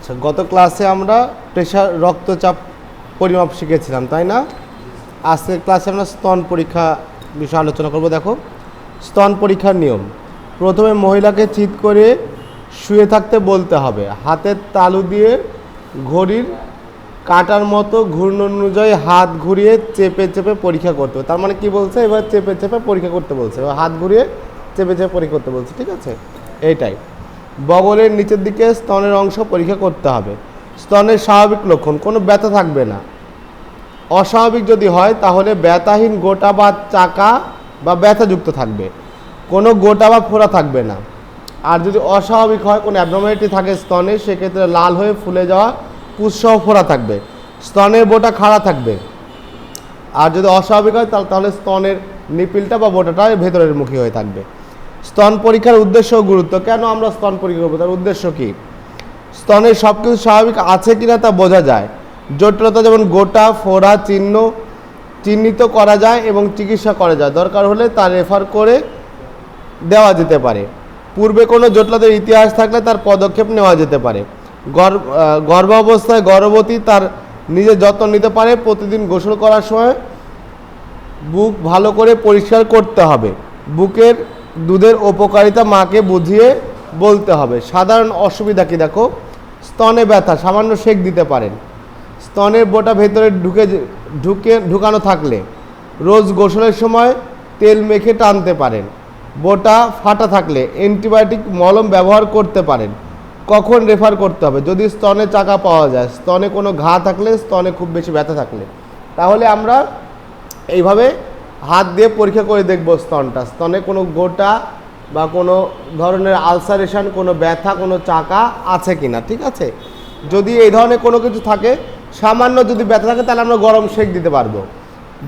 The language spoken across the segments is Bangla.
আচ্ছা গত ক্লাসে আমরা প্রেশার, রক্তচাপ পরিমাপ শিখেছিলাম, তাই না? আজকের ক্লাসে আমরা স্তন পরীক্ষা বিষয়ে আলোচনা করব, দেখো। স্তন পরীক্ষার নিয়ম। প্রথমে মহিলাকে চিৎ করে শুয়ে থাকতে বলতে হবে। হাতের তালু দিয়ে ঘড়ির কাটার মতো ঘূর্ণন অনুযায়ী হাত ঘুরিয়ে চেপে চেপে পরীক্ষা করতে হবে। তার মানে কি বলছে? এবার চেপে চেপে পরীক্ষা করতে বলছে। এবার হাত ঘুরিয়ে চেপে চেপে পরীক্ষা করতে বলছে, ঠিক আছে? এইটাই। বগলের নিচের দিকে স্তনের অংশ পরীক্ষা করতে হবে। স্তনের স্বাভাবিক লক্ষণ, কোনো ব্যথা থাকবে না। অস্বাভাবিক যদি হয়, তাহলে ব্যথাহীন গোটা বা চাকা বা ব্যথাযুক্ত থাকবে। কোনো গোটা বা ফোড়া থাকবে না। আর যদি অস্বাভাবিক হয়, কোনো অ্যাবনর্মালিটি থাকে স্তনে, সেক্ষেত্রে লাল হয়ে ফুলে যাওয়া পুৎসহ ফোড়া থাকবে। স্তনের বোটা খাড়া থাকবে। আর যদি অস্বাভাবিক হয়, তাহলে স্তনের নিপিলটা বা বোটাটা ভেতরের মুখী হয়ে থাকবে। স্তন পরীক্ষার উদ্দেশ্য গুরুত্ব। কেন আমরা স্তন পরীক্ষা করব? তার উদ্দেশ্য কী? স্তনের সব কিছু স্বাভাবিক আছে কিনা তা বোঝা যায়। জটিলতা যেমন গোটা, ফোড়া, চিহ্ন চিহ্নিত করা যায় এবং চিকিৎসা করা যায়। দরকার হলে তা রেফার করে দেওয়া যেতে পারে। পূর্বে কোনো জটিলতার ইতিহাস থাকলে তার পদক্ষেপ নেওয়া যেতে পারে। গর্ভ গর্ভাবস্থায় গর্ভবতী তার নিজের যত্ন নিতে পারে। প্রতিদিন গোসল করার সময় বুক ভালো করে পরিষ্কার করতে হবে। বুকের দুধের উপকারিতা মাকে বুঝিয়ে বলতে হবে। সাধারণ অসুবিধা কি দেখো? স্তনে ব্যথা, সামান্য সেক দিতে পারেন। স্তনের বোটা ভেতরে ঢুকে ঢুকে ঢুকানো থাকলে রোজ গোসলের সময় তেল মেখে টানতে পারেন। বোটা ফাটা থাকলে অ্যান্টিবায়োটিক মলম ব্যবহার করতে পারেন। কখন রেফার করতে হবে? যদি স্তনে চাকা পাওয়া যায়, স্তনে কোনো ঘা থাকলে স্তনে খুব বেশি ব্যথা থাকলে। তাহলে আমরা এইভাবে হাত দিয়ে পরীক্ষা করে দেখব স্তনটা। স্তনে কোনো গোটা বা কোনো ধরনের আলসারেশন, কোনো ব্যথা, কোনো চাকা আছে কি না ঠিক আছে? যদি এই ধরনের কোনো কিছু থাকে, সামান্য যদি ব্যথা থাকে, তাহলে আমরা গরম শেক দিতে পারব।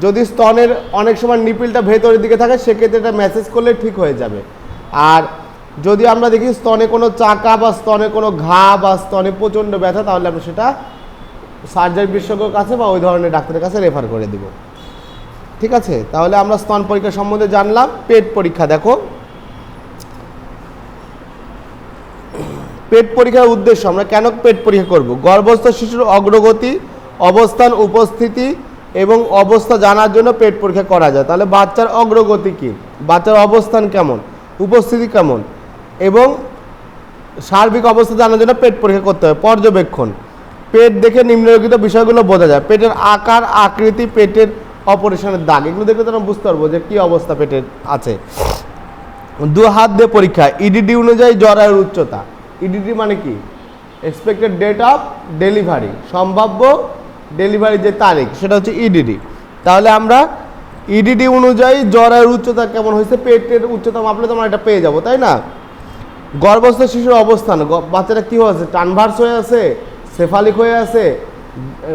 যদি স্তনের অনেক সময় নিপিলটা ভেতরের দিকে থাকে, সেক্ষেত্রে এটা মেসেজ করলে ঠিক হয়ে যাবে। আর যদি আমরা দেখি স্তনে কোনো চাকা বা স্তনে কোনো ঘা বা স্তনে প্রচণ্ড ব্যথা, তাহলে আমরা সেটা সার্জারি বিশেষজ্ঞর কাছে বা ওই ধরনের ডাক্তারের কাছে রেফার করে দিব। ঠিক আছে? তাহলে আমরা স্তন পরীক্ষা সম্বন্ধে জানলাম, পেট পরীক্ষা দেখো। পেট পরীক্ষার উদ্দেশ্য, আমরা কেন পেট পরীক্ষা করব? গর্ভস্থ শিশুর অগ্রগতি, অবস্থান, উপস্থিতি এবং অবস্থা জানার জন্য পেট পরীক্ষা করা যায়। তাহলে বাচ্চার অগ্রগতি কী? বাচ্চার অবস্থান কেমন? উপস্থিতি কেমন? এবং সার্বিক অবস্থা জানার জন্য পেট পরীক্ষা করতে হবে। পর্যবেক্ষণ। পেট দেখে নিম্নলিখিত বিষয়গুলো বোঝা যায়। পেটের আকার, আকৃতি, পেটের অপারেশনের দাগ, এগুলো দেখলে তো আমরা বুঝতে পারব যে কী অবস্থা পেটের আছে। দু হাত দিয়ে পরীক্ষা ইডিডি অনুযায়ী জরায়ুর উচ্চতা। ইডিডি মানে কি? এক্সপেক্টেড ডেট অফ ডেলিভারি সম্ভাব্য ডেলিভারি যে তারিখ, সেটা হচ্ছে ইডিডি তাহলে আমরা ইডিডি অনুযায়ী জরায়ুর উচ্চতা কেমন হয়েছে? পেটের উচ্চতা মাপলে তো আমরা এটা পেয়ে যাব, তাই না? গর্ভস্থ শিশুর অবস্থান বাচ্চাটা কী হয়েছে টানভার্স হয়ে আছে সেফালিক হয়ে আছে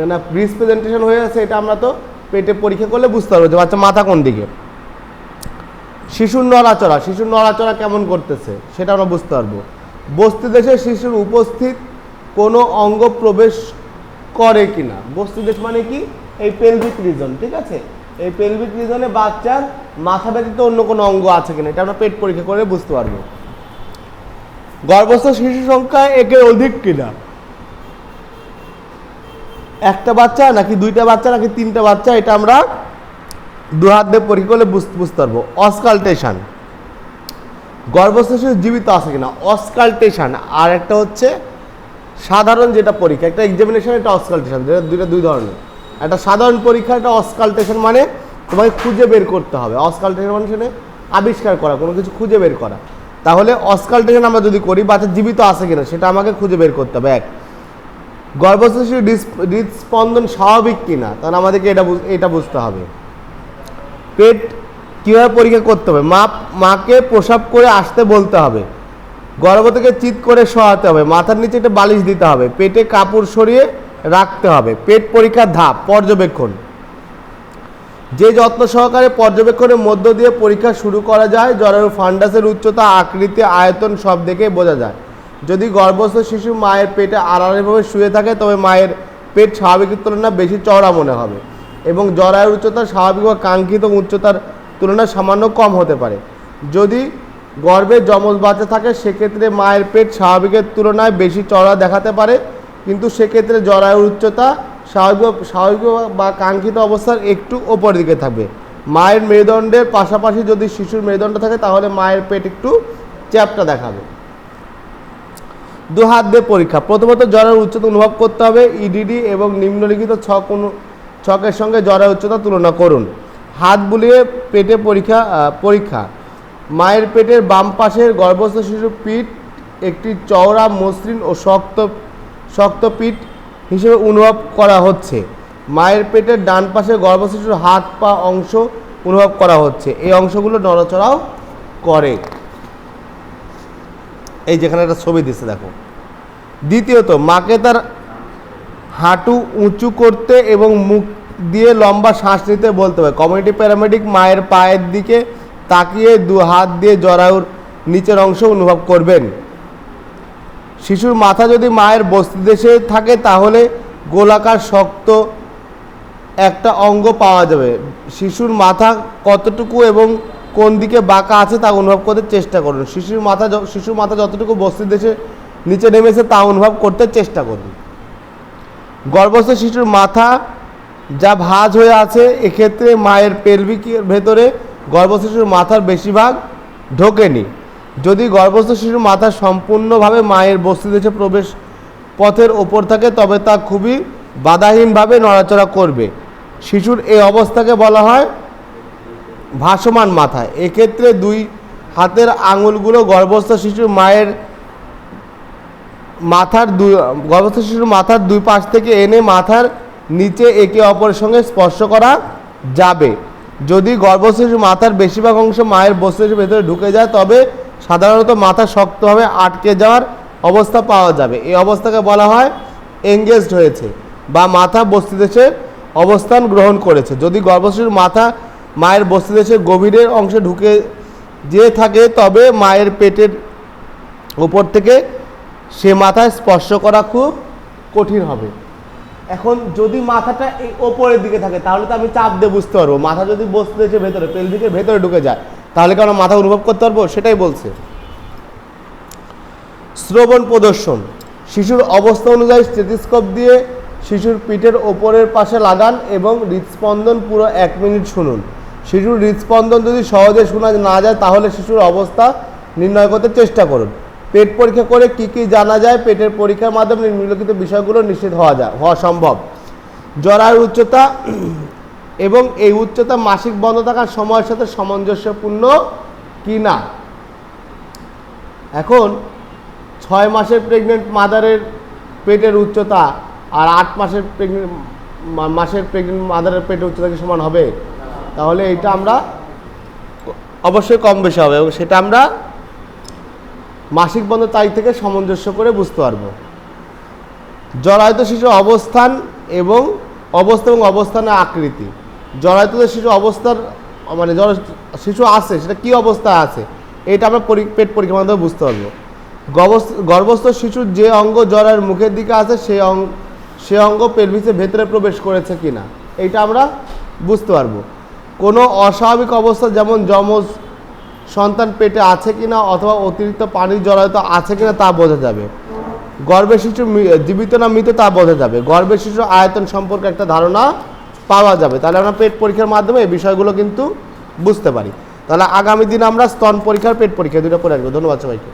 না ব্রিজ প্রেজেন্টেশন হয়ে আছে, এটা আমরা তো পেটে পরীক্ষা করলে বুঝতে পারব যে বাচ্চা মাথা কোন দিকে। শিশুর নড়াচড়া শিশুর নড়াচড়া কেমন করতেছে সেটা আমরা বুঝতে পারব। বস্তি দেশে শিশুর উপস্থিত কোনো অঙ্গ প্রবেশ করে কিনা। বস্তি দেশ মানে কি? এই পেলভিক রিজন ঠিক আছে? এই পেলভিক রিজনে বাচ্চার মাথা ব্যতীত অন্য কোনো অঙ্গ আছে কিনা, এটা আমরা পেট পরীক্ষা করে বুঝতে পারব। গর্ভস্থ শিশু সংখ্যা একের অধিক কিনা? একটা বাচ্চা নাকি দুইটা বাচ্চা নাকি তিনটা বাচ্চা, এটা আমরা দু হাত দিয়ে পরীক্ষা করলে বুঝতে বুঝতে পারব। অসকালটেশন। গর্ভস্থ শিশু জীবিত আছে কিনা? অসকালটেশন। আর একটা হচ্ছে সাধারণ যেটা পরীক্ষা, একটা এক্সামিনেশন একটা অসকালটেশন। দুইটা দুই ধরনের। একটা সাধারণ পরীক্ষা, একটা অসকালটেশন মানে তোমাকে খুঁজে বের করতে হবে। অসকালটেশন মানে সেটা আবিষ্কার করা, কোনো কিছু খুঁজে বের করা। তাহলে অসকালটেশন আমরা যদি করি, বাচ্চা জীবিত আছে কিনা, সেটা আমাকে খুঁজে বের করতে হবে। এক গর্ভস্থ শিশু হৃদস্পন্দন স্বাভাবিক কিনা? তাহলে আমাদেরকে এটা এটা বুঝতে হবে। পেট কীভাবে পরীক্ষা করতে হবে? মা মাকে প্রসাব করে আসতে বলতে হবে। গর্ভ চিৎ করে শোয়াতে হবে। মাথার নিচে একটা বালিশ দিতে হবে। পেটে কাপড় সরিয়ে রাখতে হবে। পেট পরীক্ষার ধাপ, পর্যবেক্ষণ। যে যত্ন সহকারে পর্যবেক্ষণের মধ্য দিয়ে পরীক্ষা শুরু করা যায় জরায়ু ফান্ডাসের উচ্চতা, আকৃতি, আয়তন সব দেখে বোঝা যায়। যদি গর্ভস্থ শিশু মায়ের পেটে আড়াআড়িভাবে শুয়ে থাকে, তবে মায়ের পেট স্বাভাবিকের তুলনায় বেশি চওড়া মনে হবে এবং জরায়ুর উচ্চতা স্বাভাবিক বা কাঙ্ক্ষিত উচ্চতার তুলনায় সামান্য কম হতে পারে। যদি গর্ভে যমজ বাচ্চা থাকে, সেক্ষেত্রে মায়ের পেট স্বাভাবিকের তুলনায় বেশি চড়া দেখাতে পারে, কিন্তু সেক্ষেত্রে জরায়ুর উচ্চতা স্বাভাবিক স্বাভাবিক বা কাঙ্ক্ষিত অবস্থার একটু ওপর দিকে থাকবে। মায়ের মেরুদণ্ডের পাশাপাশি যদি শিশুর মেরুদণ্ড থাকে, তাহলে মায়ের পেট একটু চ্যাপটা দেখাবে। দু হাত দিয়ে পরীক্ষা। প্রথমত জ্বরের উচ্চতা অনুভব করতে হবে ইডিডি এবং নিম্নলিখিত ছক ছকের সঙ্গে জ্বরের উচ্চতা তুলনা করুন। হাত বুলিয়ে পেটে পরীক্ষা পরীক্ষা। মায়ের পেটের বাম পাশের গর্ভস্থ শিশুর পিঠ একটি চওড়া, মসৃণ ও শক্ত শক্ত পিঠ হিসেবে অনুভব করা হচ্ছে। মায়ের পেটের ডান পাশে গর্ভস্থ শিশুর হাত পা অংশ অনুভব করা হচ্ছে। এই অংশগুলো নড়াচড়াও করে। এই যেখানে একটা ছবি দিচ্ছে দেখো। দ্বিতীয়ত, মাকে তার হাঁটু উঁচু করতে এবং মুখ দিয়ে লম্বা শ্বাস নিতে বলতে হবে কমিউনিটি প্যারামেডিক মায়ের পায়ের দিকে তাকিয়ে দু হাত দিয়ে জরায়ুর নিচের অংশ অনুভব করবেন। শিশুর মাথা যদি মায়ের বস্তিদেশে থাকে, তাহলে গোলাকার শক্ত একটা অঙ্গ পাওয়া যাবে। শিশুর মাথা কতটুকু এবং কোন দিকে বাঁকা আছে তা অনুভব করতে চেষ্টা করুন। শিশুর মাথা শিশুর মাথা যতটুকু বস্তির দেশে নিচে নেমেছে তা অনুভব করতে চেষ্টা করুন। গর্ভস্থ শিশুর মাথা যা ভাঁজ হয়ে আছে, এক্ষেত্রে মায়ের পেলভিকের ভেতরে গর্ভস্থ শিশুর মাথার বেশিরভাগ ঢোকেনি। যদি গর্ভস্থ শিশুর মাথা সম্পূর্ণভাবে মায়ের বস্তিদেশে প্রবেশ পথের ওপর থাকে, তবে তা খুবই বাধাহীনভাবে নড়াচড়া করবে। শিশুর এই অবস্থাকে বলা হয় ভাসমান মাথা এক্ষেত্রে দুই হাতের আঙুলগুলো গর্ভস্থ শিশুর মায়ের মাথার দুই, গর্ভস্থ শিশুর মাথার দুই পাশ থেকে এনে মাথার নিচে একে অপরের সঙ্গে স্পর্শ করা যাবে। যদি গর্ভস্থ শিশুর মাথার বেশিরভাগ অংশ মায়ের বস্তুর ভেতরে ঢুকে যায়, তবে সাধারণত মাথা শক্তভাবে আটকে যাওয়ার অবস্থা পাওয়া যাবে। এই অবস্থাকে বলা হয় এঙ্গেজড হয়েছে বা মাথা বস্তিদেশে অবস্থান গ্রহণ করেছে। যদি গর্ভশিশুর মাথা মায়ের বস্তিদেশের গভীরের অংশে ঢুকে যেয়ে থাকে, তবে মায়ের পেটের উপর থেকে সে মাথায় স্পর্শ করা খুব কঠিন হবে। এখন যদি মাথাটা এই ওপরের দিকে থাকে, তাহলে তো আমি চাপ দিয়ে বুঝতে পারব। মাথা যদি বসতে এসে ভেতরে পেলভিকের ভেতরে ঢুকে যায়, তাহলে কি আমরা মাথা অনুভব করতে পারব? সেটাই বলছে। শ্রবণ প্রদর্শন। শিশুর অবস্থা অনুযায়ী স্টেথিস্কোপ দিয়ে শিশুর পিঠের ওপরের পাশে লাগান এবং হৃদস্পন্দন পুরো এক মিনিট শুনুন। শিশুর হৃদস্পন্দন যদি সহজে শোনা না যায়, তাহলে শিশুর অবস্থা নির্ণয় করতে চেষ্টা করুন। পেট পরীক্ষা করে কি কি জানা যায়, পেটের পরীক্ষার মাধ্যমে নিম্নলিখিত বিষয়গুলো নিশ্চিত হওয়া যায় হওয়া সম্ভব। জরায়ুর উচ্চতা এবং এই উচ্চতা মাসিক বন্ধ থাকার সময়ের সাথে সামঞ্জস্যপূর্ণ কি না? এখন ছয় মাসের প্রেগনেন্ট মাদারের পেটের উচ্চতা আর আট মাসের প্রেগনেন্ট মাসের প্রেগনেন্ট মাদারের পেটের উচ্চতা কি সমান হবে? তাহলে এটা আমরা অবশ্যই কম বেশি হবে এবং সেটা আমরা মাসিক বন্ধ তারিখ থেকে সামঞ্জস্য করে বুঝতে পারব। জরায়ুত শিশুর অবস্থান এবং অবস্থা এবং অবস্থানের আকৃতি। জরায়ুত শিশু অবস্থার মানে জরা শিশু আছে, সেটা কি অবস্থায় আছে, এটা আমরা পরি- পেট পরীক্ষার মাধ্যমে বুঝতে পারব। গর্ভস্থ শিশুর যে অঙ্গ জরায়ের মুখের দিকে আছে সেই অঙ্গ সে অঙ্গ পেলভিসের ভেতরে প্রবেশ করেছে কিনা এইটা আমরা বুঝতে পারব। কোনো অস্বাভাবিক অবস্থা যেমন যমজ সন্তান পেটে আছে কিনা অথবা অতিরিক্ত পানির জরায়ুতা আছে কিনা তা বোঝা যাবে। গর্ভের শিশু জীবিত না মৃত তা বোঝা যাবে। গর্ভের শিশুর আয়তন সম্পর্কে একটা ধারণা পাওয়া যাবে। তাহলে আমরা পেট পরীক্ষার মাধ্যমে এই বিষয়গুলো কিন্তু বুঝতে পারি। তাহলে আগামী দিন আমরা স্তন পরীক্ষার পেট পরীক্ষা দুটো করে আসব। ধন্যবাদ সবাইকে।